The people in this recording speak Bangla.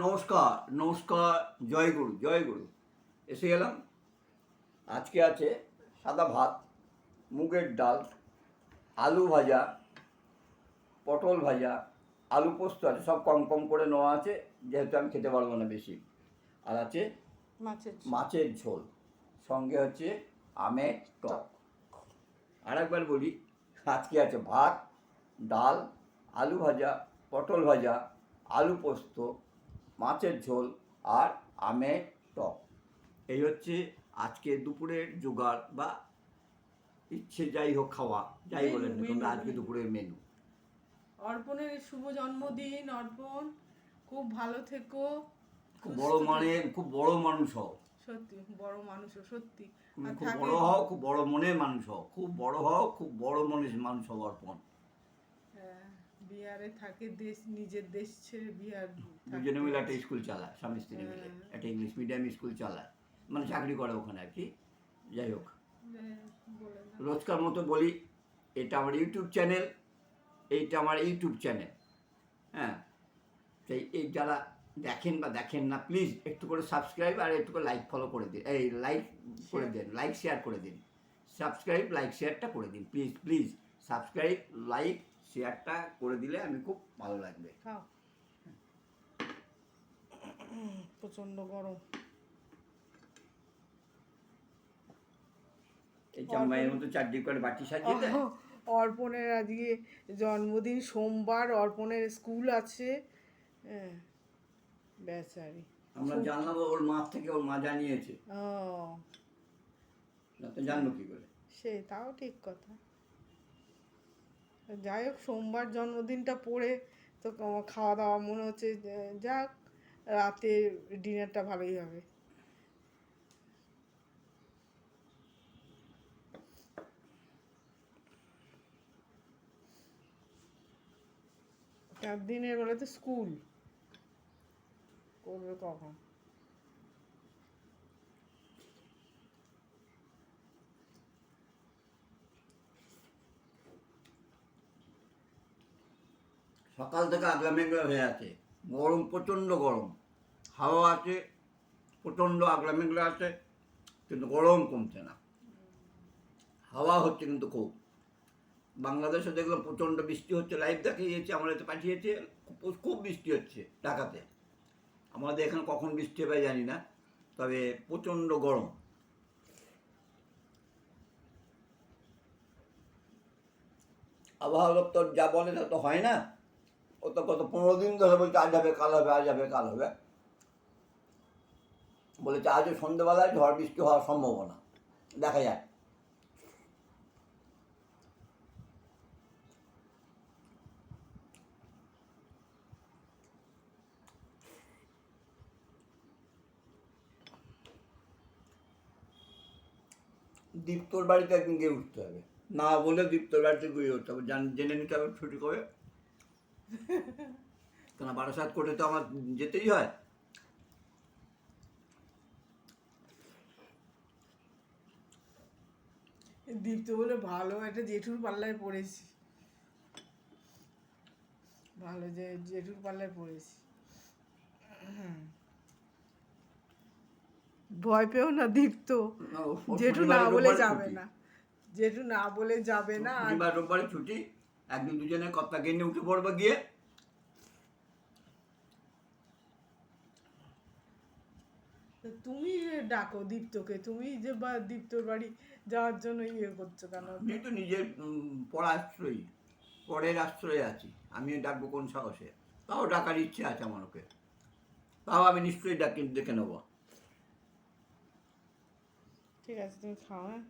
নমস্কার নমস্কার জয় গুরু জয় গুরু। এসে গেলাম। আজকে আছে সাদা ভাত মুগের ডাল আলু ভাজা পটল ভাজা আলু পোস্ত আছে সব কম কম করে নেওয়া আছে যেহেতু আমি খেতে পারব না বেশি। আর আছে মাছের ঝোল। মাছের ঝোল সঙ্গে হচ্ছে আমের টক। আর একবার বলি আজকে আছে ভাত ডাল আলু ভাজা পটল ভাজা আলু পোস্ত মাছের ঝোল আর আমের টক। এই হচ্ছে আজকে দুপুরের জোগাড় বা ইচ্ছে যাই হোক খাওয়া যাই বলেন তোমরা আজকে দুপুরের মেনু। অর্পণের শুভ জন্মদিন অর্পণ। খুব ভালো থেকো খুব বড়। মানে খুব বড় মানুষ হও। সত্যি বড় মানুষও সত্যি। খুব বড় হও খুব বড় মনের মানুষ হও। খুব বড় হও খুব বড় মনের মানুষ হও অর্পণ। হ্যাঁ, বিহারে থাকে দেশ নিজের দেশ ছেড়ে বিহার দুজনে মিলে একটা স্কুল চালায় স্বামী স্ত্রী মিলে। হ্যাঁ। একটা ইংলিশ মিডিয়াম স্কুল চালায়। মানে চাকরি করে ওখানে আর কি। যাই হোক। হ্যাঁ। রোজকার মতো বলি এটা আমার ইউটিউব চ্যানেল এইটা আমার ইউটিউব চ্যানেল হ্যাঁ। তাই এই যারা দেখেন বা দেখেন না প্লিজ একটু করে সাবস্ক্রাইব আর একটু করে লাইক ফলো করে দিন। এই লাইক করে দিন লাইক শেয়ার করে দিন। সাবস্ক্রাইব লাইক শেয়ারটা করে দিন প্লিজ প্লিজ সাবস্ক্রাইব লাইক শেয়ারটা করে দিলে আমি খুব ভালো লাগবে। খাও। প্রচণ্ড গরম। এই চাম্বাইয়ের মতো চারদিক করে বাটি সাজিয়ে দেয়? অর্পণের আজকে জন্মদিন সোমবার অর্পণের স্কুল আছে। হ্যাঁ বেচারি আমরা জানলাম ওর মা থেকে ওর মা জানিয়েছে। ও। না তো জানব কি করে? সে তাও ঠিক কথা। যাই হোক, সোমবার জন্মদিনটা পড়ে তো খাওয়া দাওয়া মনে হচ্ছে, যাক, রাতে ডিনারটা ভালোই হবে। চার দিনের বেলা তো স্কুল। করবে কখন? সকাল থেকে আগলা মেঘলা হয়ে আছে। গরম, প্রচণ্ড গরম। হাওয়া আছে, প্রচণ্ড আগলা মেঘলা আছে, কিন্তু গরম কমছে না। হাওয়া হচ্ছে কিন্তু খুব। বাংলাদেশে দেখলাম প্রচণ্ড বৃষ্টি হচ্ছে লাইভ দেখিয়েছে আমরা এতে পাঠিয়েছে খুব বৃষ্টি হচ্ছে ঢাকাতে। আমাদের এখানে কখন বৃষ্টি হবে জানি না, তবে প্রচণ্ড গরম। আবহাওয়া দপ্তর যা বলে তা তো হয় না। ও তো কত, পনেরো দিন ধরে বলছে, আজ হবে, কাল হবে, আজ হবে, কাল হবে। বলেছে, আজও সন্ধ্যেবেলায় ঝড় বৃষ্টি হওয়ার সম্ভাবনা। দেখা যায় দীপ্তর বাড়িতে একদিন গিয়ে উঠতে হবে। না বলে দীপ্তর বাড়িতে গিয়ে উঠতে হবে। জেনে নিতে হবে ছুটি করে কেন বারাসাত করে তো আমার যেতেই হয়। দীপ্ত বলে ভালো একটা জেঠুর পাল্লায় পড়েছি। ভালো যে জেঠুর পাল্লায় পড়েছি। ভয় পেও না দীপ্ত। জেঠু না বলে যাবে না। জেঠু না বলে যাবে না। রোববারে ছুটি। একদিন দুজনে কর্তাকে নিয়ে উঠে পড়বে গিয়ে। তুমি ডাকো দীপ্তকে তুমি যে বা দীপ্তর বাড়ি যাওয়ার জন্য ইয়ে করছ কেন? আমি তো নিজের উম, পরাশ্রয়ী পরের আশ্রয়ে আছি। আমি ডাকবো কোন সাহসে? তাও ডাকার ইচ্ছে আছে আমার ওকে। তাও আমি নিশ্চয়ই ডাকি দেখে নেব। ঠিক আছে তুমি খাও হ্যাঁ?